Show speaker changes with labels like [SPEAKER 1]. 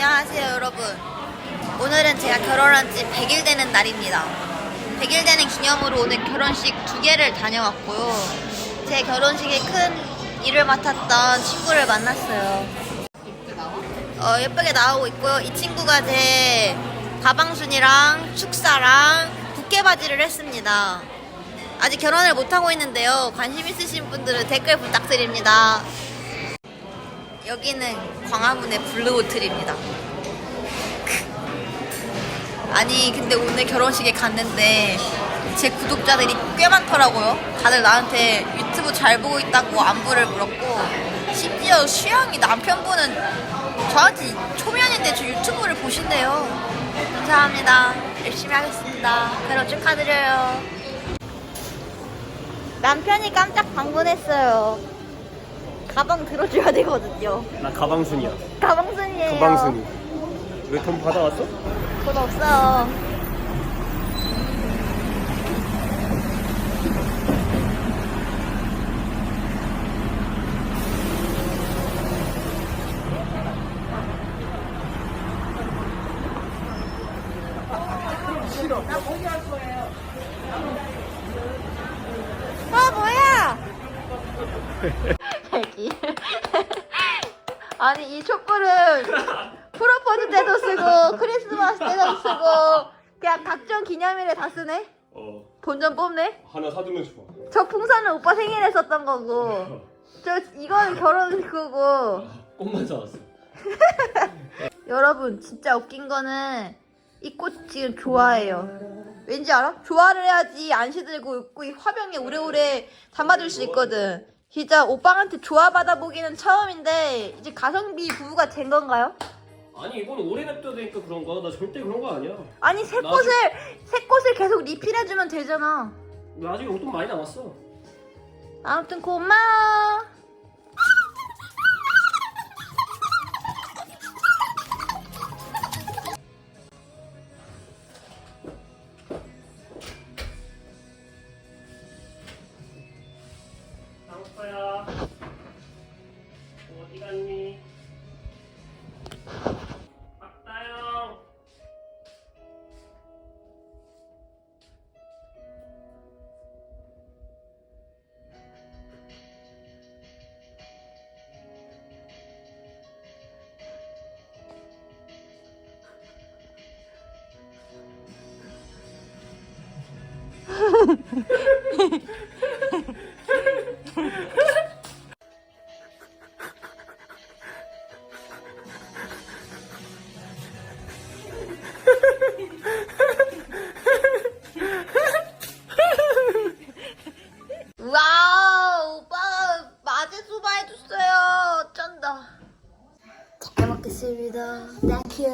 [SPEAKER 1] 안녕하세요 여러분. 오늘은 제가 결혼한 지 100일 되는 날입니다. 100일 되는 기념으로 오늘 결혼식 두 개를 다녀왔고요. 제 결혼식에 큰 일을 맡았던 친구를 만났어요. 어, 예쁘게 나오고 있고요. 이 친구가 제 가방순이랑 축사랑 부케 바지를 했습니다. 아직 결혼을 못하고 있는데요. 관심 있으신 분들은 댓글 부탁드립니다 여기는 광화문의 블루호텔입니다. 아니 근데 오늘 결혼식에 갔는데 제 구독자들이 꽤 많더라고요. 다들 나한테 유튜브 잘 보고 있다고 안부를 물었고 심지어 수영이 남편분은 저한테 초면인데 저 유튜브를 보신대요. 감사합니다. 열심히 하겠습니다. 결혼 축하드려요. 남편이 깜짝 방문했어요. 가방 들어줘야 되거든요.
[SPEAKER 2] 나 가방순이야.
[SPEAKER 1] 가방순이에요.
[SPEAKER 2] 가방순이. 왜 돈 받아왔어?
[SPEAKER 1] 돈 없어요. 아 뭐야? 애기. 아니 이 촛불은 프로포즈 때도 쓰고 크리스마스 때도 쓰고 그냥 각종 기념일에 다 쓰네.
[SPEAKER 2] 어.
[SPEAKER 1] 본전 뽑네.
[SPEAKER 2] 하나 사두면 좋아.
[SPEAKER 1] 저 풍선은 오빠 생일에 썼던 거고 저 이건 결혼 그거고
[SPEAKER 2] 꽃만 사왔어.
[SPEAKER 1] 여러분 진짜 웃긴 거는 이 꽃 지금 좋아해요. 왠지 알아? 좋아를 해야지 안 시들고 웃고 이 화병에 오래오래 담아둘 수 있거든. 진짜 오빠한테 좋아 받아보기는 처음인데 이제 가성비 부부가 된 건가요?
[SPEAKER 2] 아니 이건 오래 냅둬야 되니까 그런 거야. 나 절대 그런 거 아니야.
[SPEAKER 1] 아니 새
[SPEAKER 2] 나
[SPEAKER 1] 꽃을 새 꽃을 계속 리필해주면 되잖아.
[SPEAKER 2] 나 아직 용돈 많이 남았어.
[SPEAKER 1] 아무튼 고마워.
[SPEAKER 2] 장오빠야. 어디 갔니? 아따영.
[SPEAKER 1] 와우 오빠가 마제 소바 해줬어요. 쩐다. 잘 먹겠습니다. Thank